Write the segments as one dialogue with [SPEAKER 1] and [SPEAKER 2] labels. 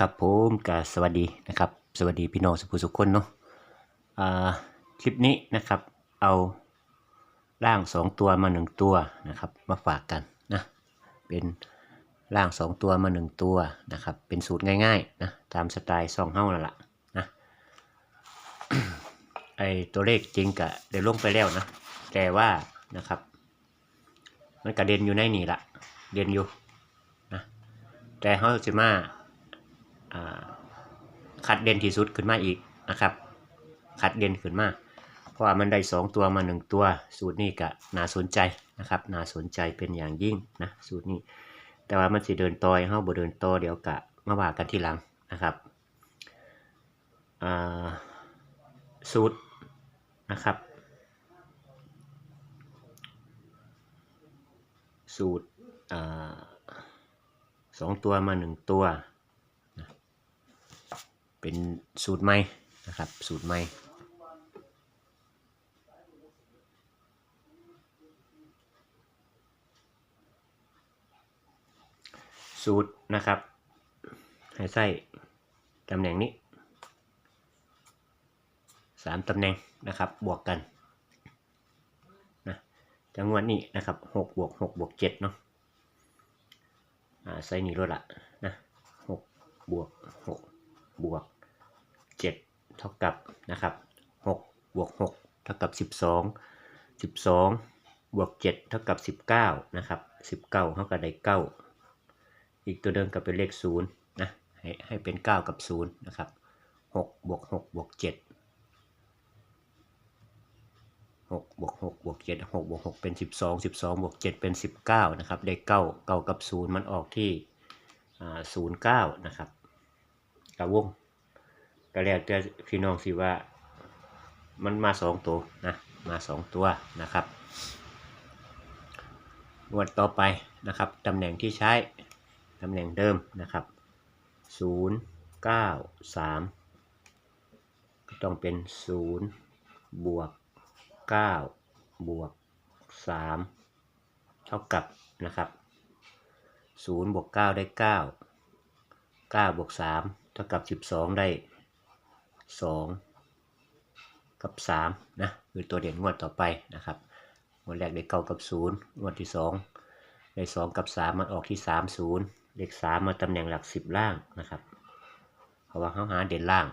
[SPEAKER 1] ครับผมก็สวัสดีนะครับ สวัสดีพี่น้องสุภุสุขคนเนาะอ่าคลิปนี้นะครับ เอาร่างสองตัวมาหนึ่งตัวนะครับ มาฝากกันนะเป็นร่างสองตัวมาหนึ่งตัวนะครับ เป็นสูตรง่ายๆนะตามสไตล์ซองเฮ้านั่นแหละนะไอตัวเลขจริงกะได้ลงไปแล้วนะแต่ว่านะครับ มันกระเด็นอยู่ในนี่ละเด่นอยู่นะแต่เฮาสิมาอ่า คัดเด่นที่สุดขึ้นมาอีกนะครับ คัดเด่นขึ้นมาเพราะว่ามันได้สองตัวมาหนึ่งตัว สูตรนี้ก็น่าสนใจนะครับน่าสนใจเป็นอย่างยิ่งนะสูตรนี้ แต่ว่ามันสิเดินต่อยเฮาบ่เดินต่อเดี๋ยวกะมาว่ากันทีหลังนะครับสูตรนะครับสูตรสองตัวมาหนึ่งตัว เป็นสูตรใหม่นะครับ สูตรใหม่สูตรนะครับ ให้ใส่ตำแหน่งนี้สามตำแหน่งนะครับ บวกกันนะจังหวะนี้นะครับหกบวกหกบวกเจ็ดเนาะอ่าใส่นี่รถละนะหกบวกหกบวก 7 เท่ากับนะครับ6บวก6เท่ากับ 12 12 บวก 7 เท่ากับ 19 นะครับ 19เท่ากับได้9อีกตัวเดิมก็เป็นเลข0นะให้ให้เป็น 9 กับ 0 นะครับ6บวก6บวก7 6บวก6บวก7 6บวก6เป็น 12 12บวก7เป็น 19 นะครับ ได้ 9 9 กับ 0 มันออกที่ 09 นะครับกระวง ก็แล้วแต่พี่น้องสิว่า มันมาสองตัวนะมาสองตัวนะครับงวดต่อไปนะครับตำแหน่งที่ใช้ตำแหน่งเดิมนะครับศูนย์เก้าสามก็ต้องเป็นศูนย์บวกเก้าบวกสามเท่ากับนะครับศูนย์บวกเก้าได้เก้าเก้าบวกสามเท่ากับ12ได้ 2 กับ3นะคือตัวเด่นงวดต่อไปนะครับงวดแรกได้เก้ากับ0งวดที่ 2 ได้ 2 กับ 3 มันออกที่ 3 0 เลข3มาตำแหน่งหลัก 10 ล่างนะครับ เพราะว่าเขาหาเด่นล่าง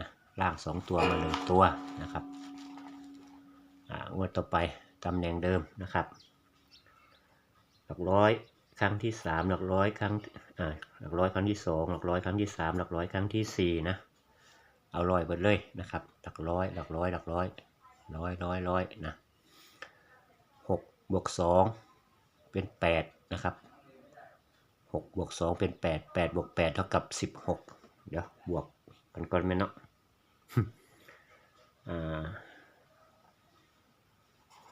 [SPEAKER 1] นะล่าง 2 ตัวมา1ตัวนะครับอ่างวดต่อไปตำแหน่งเดิมนะครับ หลักร้อยครั้งที่สามหลักร้อยครั้งอ่าหลักร้อยครั้งที่สองหลักร้อยครั้งที่สามหลักร้อยครั้งที่สี่นะ เอาร้อยหมดเลยนะครับ หลักร้อย หลักร้อย หลักร้อย ร้อยร้อยร้อยนะหกบวกสองเป็นแปดนะครับหกบวกสองเป็นแปดแปดบวกแปดเท่ากับสิบหกเดี๋ยวบวกกันก่อนไหมเนาะ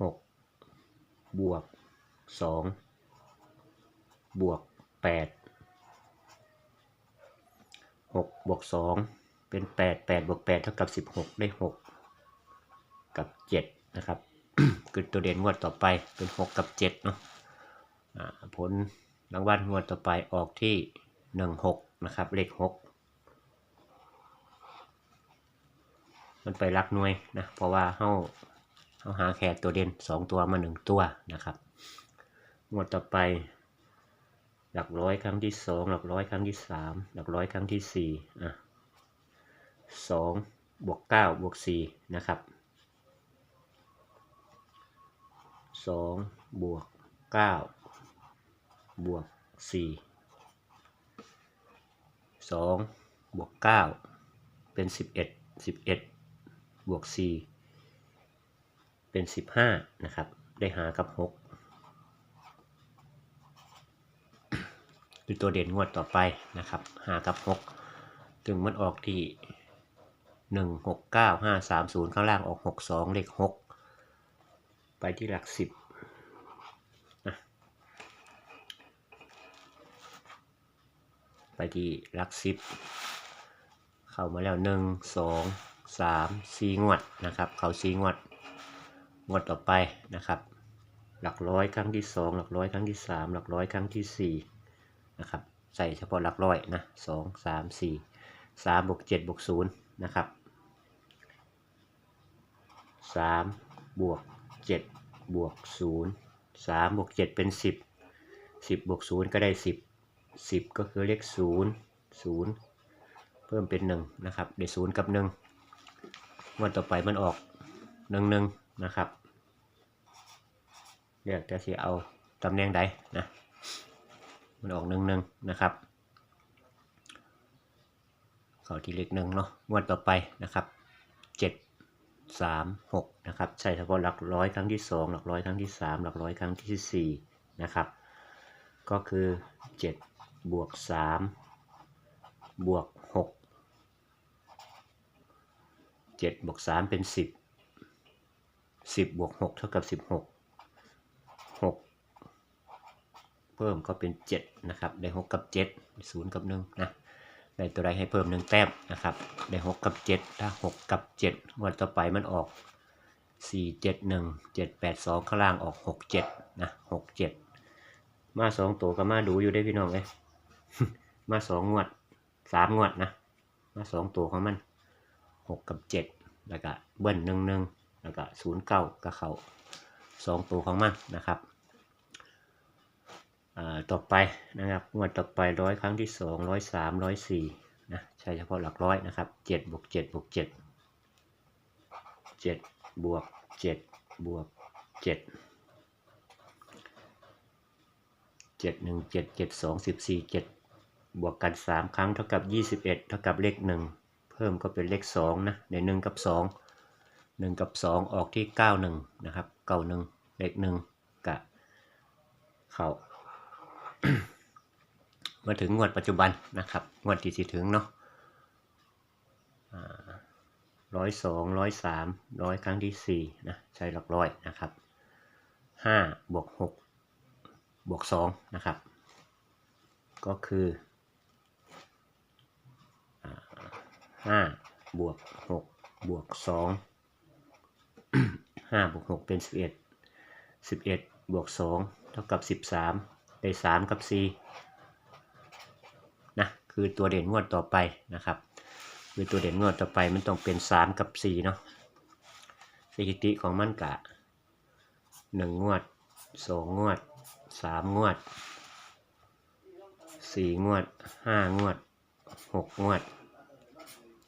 [SPEAKER 1] หกบวกสองบวกแปดหกบวกสอง เป็นแปดแปดบวกแปดเท่ากับสิบหกได้หกกับเจ็ดนะครับ คือตัวเด่นงวดต่อไปเป็นหกกับเจ็ดเนาะผลรางวัลงวดต่อไปออกที่หนึ่งหกนะครับ เลขหกมันไปรักหน่วยนะ เพราะว่าเฮาเฮาหาแค่ตัวเด่นสองตัวมาหนึ่งตัวนะครับงวดต่อไปหลักร้อยครั้งที่สองหลักร้อยครั้งที่สามหลักร้อยครั้งที่สี่อะ สองบวกเก้าบวกสี่นะครับสองบวกเก้าบวกสี่สองบวกเก้าเป็นสิบเอ็ดสิบเอ็ดบวกสี่เป็นสิบห้านะครับได้หากับหกคือตัวเด่นงวดต่อไปนะครับหากับหกถึงมันออกที่ หนึ่งหกเก้าห้าสามศูนย์ข้างล่างออกหกสองเลขหกไปที่หลักสิบนะไปที่หลักสิบเข้ามาแล้วหนึ่งสองสามสี่งวดนะครับ เขาสี่งวด งวดต่อไปนะครับ หลักร้อยครั้งที่สองหลักร้อยครั้งที่สามหลักร้อยครั้งที่สี่นะครับใส่เฉพาะหลักร้อยนะสองสามสี่สามบวกเจ็ดบวกศูนย์นะครับ สามบวกเจ็ดบวกศูนย์สามบวกเจ็ดเป็นสิบสิบบวกศูนย์ก็ได้สิบสิบก็คือเลขศูนย์ศูนย์เพิ่มเป็นหนึ่งนะครับ ได้ศูนย์กับหนึ่งงวันต่อไปมันออกหนึ่งหนึ่งนะครับเรียกจะสิเอาตำแหน่งใดนะ มันออกหนึ่งหนึ่งนะครับเข้าที่เลขหนึ่งเนาะงวดต่อไปนะครับเจ็ด สามหกนะครับ ใช้เฉพาะหลักร้อยครั้งที่สองหลักร้อยครั้งที่สามหลักร้อยครั้งที่สี่นะครับ ก็คือเจ็ดบวกสามบวกหกเจ็ดบวกสามเป็นสิบสิบบวกหกเท่ากับสิบหกหกเพิ่มก็เป็น7นะครับ ได้6กับ7 0กับ1นะ ได้ตัวใดให้เพิ่ม1แต้มนะครับ ได้6กับ7ถ้า6กับ7วันต่อไปมันออก4 7 1 7 8 2ข้างล่างออก6 7นะ6 7มา2ตัวก็มาดูอยู่ได้พี่น้องเลยมา2งวด3งวดนะ มา2ตัวของมัน6กับ7แล้วก็เบิ้ล1 1แล้วก็0 9ก็เขา2ตัวของมันนะครับ ต่อไปนะครับงวดต่อไปร้อยครั้งที่สองร้อยสามร้อยสี่นะใช้เฉพาะหลักร้อยนะครับเจ็ดบวกเจ็ดบวกเจ็ดเจ็ดบวกเจ็ดบวกเจ็ดเจ็ดหนึ่งเจ็ดเจ็ดสองสิบสี่เจ็ดบวกกันสามครั้งเท่ากับยี่สิบเอ็ดเท่ากับเลขหนึ่งเพิ่มก็เป็นเลขสองนะในหนึ่งกับสองหนึ่งกับสองออกที่เก้าหนึ่งนะครับเก้าหนึ่งเลขหนึ่งกับเข้า มาถึงงวดปัจจุบันนะครับ งวดที่สิถึงเนาะร้อยสองร้อยสามร้อยครั้งที่สี่นะใช้หลักร้อยนะครับห้าบวกหกบวกสองนะครับ ก็คือห้าบวกหกบวกสองห้าบวกหกเป็นสิบเอ็ดสิบเอ็ดบวกสองเท่ากับสิบสาม ได้สามกับสี่นะคือตัวเด่นงวดต่อไปนะครับ คือตัวเด่นงวดต่อไปมันต้องเป็นสามกับสี่เนาะสถิติของมันกะหนึ่งงวดสองงวดสามงวดสี่งวดห้างวดหกงวด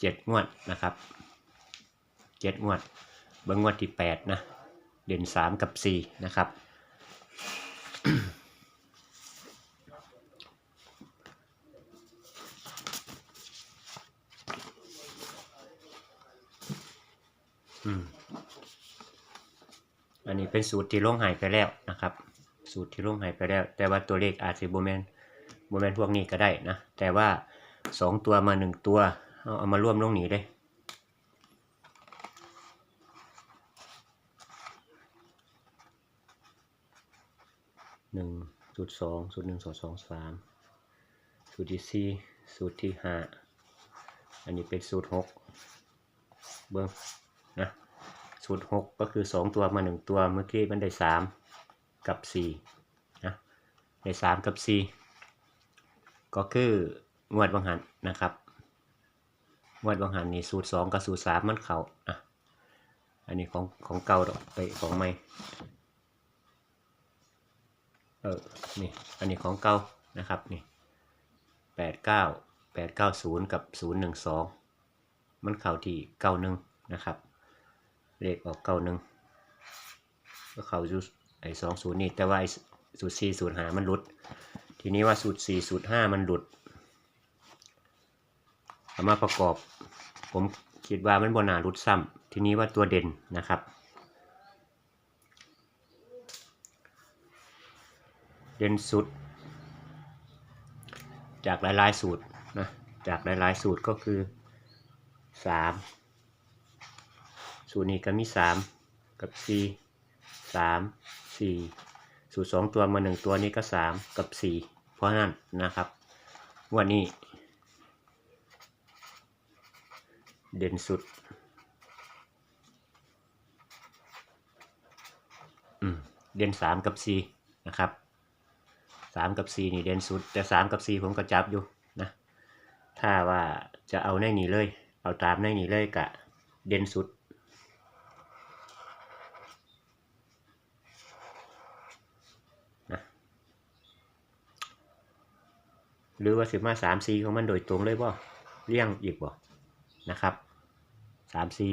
[SPEAKER 1] เจ็ดงวดนะครับเจ็ดงวดเบิ้งงวดที่แปดนะเด่นสามกับสี่นะครับ อันนี้เป็นสูตรที่ลงหายไปแล้วนะครับ สูตรที่ลงหายไปแล้ว แต่ว่าตัวเลขอาจจะโบแมนโบแมนพวกนี้ก็ได้นะ แต่ว่าสองตัวมาหนึ่งตัว เอาเอามาร่วมลงนี้ได้หนึ่งสูตรสองสูตรหนึ่งสองสองสามสูตรที่สี่สูตรที่ห้าอันนี้เป็นสูตรหกเบิ้ง นะสูตรหกก็คือสองตัวมาหนึ่งตัวเมื่อกี้มันได้สามกับสี่นะได้สามกับสี่ก็คืองวดบางหันนะครับงวดบางหันนี่สูตรสองกับสูตรสามมันเขาอะอันนี้ของของเก่าดอกไปของใหม่เออนี่อันนี้ของเก่านะครับนี่แปดเก้าแปดเก้าศูนย์กับศูนย์หนึ่งสองมันเข้าที่เก้าหนึ่งนะครับ เลขออกเก้าหนึ่งก็เข้าสูตรไอ้สองศูนย์นี่แต่ว่าไอ้สูตรสี่สูตรหามันหลุด ทีนี้ว่าสูตรสี่สูตรห้ามันหลุดเอามาประกอบ ผมคิดว่ามันบนาหลุดซ้ำทีนี้ว่าตัวเด่นนะครับ เด่นสุด จากหลายๆสูตรนะจากหลายๆสูตรก็คือสาม สูตรนี้ก็มีสามกับสี่สามสี่สูตรสองตัวมาหนึ่งตัวนี้ก็สามกับสี่เพราะนั้นนะครับวันนี้ เด่นสุดเด่นสามกับสี่นะครับสามกับสี่นี่เด่นสุด แต่สามกับสี่ผมก็จับอยู่นะถ้าว่าจะเอาในนี้เลย เอาตามในนี้เลยกะเด่นสุด หรือว่าสิมาสามสี่ของมันโดยตรงเลยบ่เลี่ยงอีกบ่นะครับสามสี่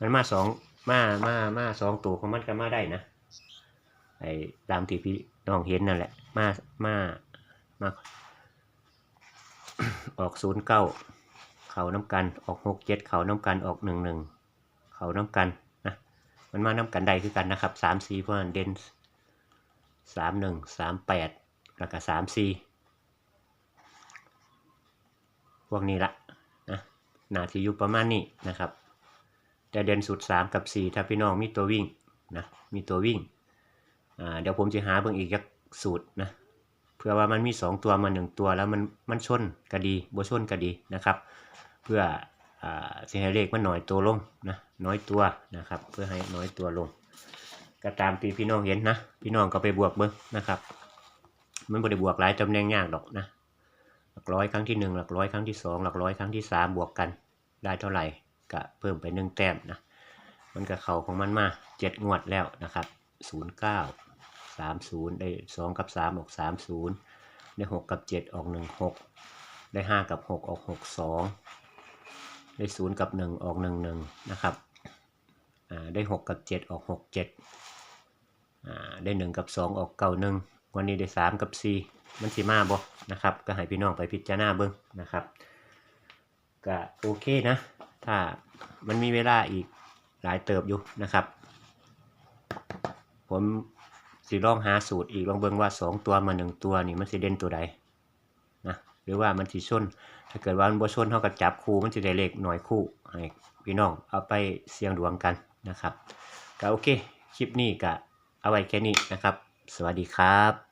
[SPEAKER 1] มันมาสองมามามาสองตัวของมันก็มาได้นะไอ้ตามที่พี่น้องเห็นนั่นแหละ มามามาออกศูนย์เก้าเขาน้ำกันออกหกเจ็ดเขาน้ำกันออกหนึ่งหนึ่งเขาน้ำกันนะมันมาน้ำกันได้คือกันนะครับสามสี่เพราะเด่นสามหนึ่งสามแปด แล้วก็สามสี่พวกนี้ละนะนาทีอยู่ประมาณนี้นะครับ แต่เด่นสุดสามกับสี่ถ้าพี่น้องมีตัววิ่งนะมีตัววิ่งเดี๋ยวผมจะหาเบิ่งอีกจักสูตรนะเพื่อว่ามันมีสองตัวมาหนึ่งตัวแล้วมันมันชนก็ดีบ่ชนก็ดีนะครับ เพื่ออ่าสิให้เลขมันน้อยตัวลงนะน้อยตัวนะครับ เพื่อให้น้อยตัวลง ก็ตามที่พี่น้องเห็นนะ พี่น้องก็ไปบวกเบิ่งนะครับ มันบ่ได้บวกหลายตำแหน่งยากดอกนะหลักร้อยครั้งที่หนึ่งหลักร้อยครั้งที่สองหลักร้อยครั้งที่สามบวกกัน ได้เท่าไหร่ก็เพิ่มไปหนึ่งแต้มนะมันก็เข้าของมันมาเจ็ดงวดแล้วนะครับศูนย์เก้าสามศูนย์ได้สองกับสามออกสามศูนย์ได้หกกับเจ็ดออกหนึ่งหกได้ห้ากับหกออกหกสองได้ศูนย์กับหนึ่งออกหนึ่งหนึ่งนะครับอ่าได้หกกับเจ็ดออกหกเจ็ดอ่าได้หนึ่งกับสองออกเก้าหนึ่ง วันนี้ได้สามกับสี่มันสีมาบ่นะครับ ก็ให้พี่น้องไปพิจารณาเบิ้งนะครับก็โอเคนะ ถ้ามันมีเวลาอีกหลายเติบอยู่นะครับ ผมสิลองหาสูตรอีกลองเบิ่งว่าสองตัวมาหนึ่งตัวนี่มันสิเด่นตัวใดนะหรือว่ามันสิชนถ้าเกิดว่ามันบ่ชนเท่ากับจับคู่มันจะได้เลขหน่อยคู่ให้พี่น้องเอาไปเสี่ยงดวงกันนะครับก็โอเคคลิปนี้ก็เอาไว้แค่นี้นะครับ สวัสดีครับ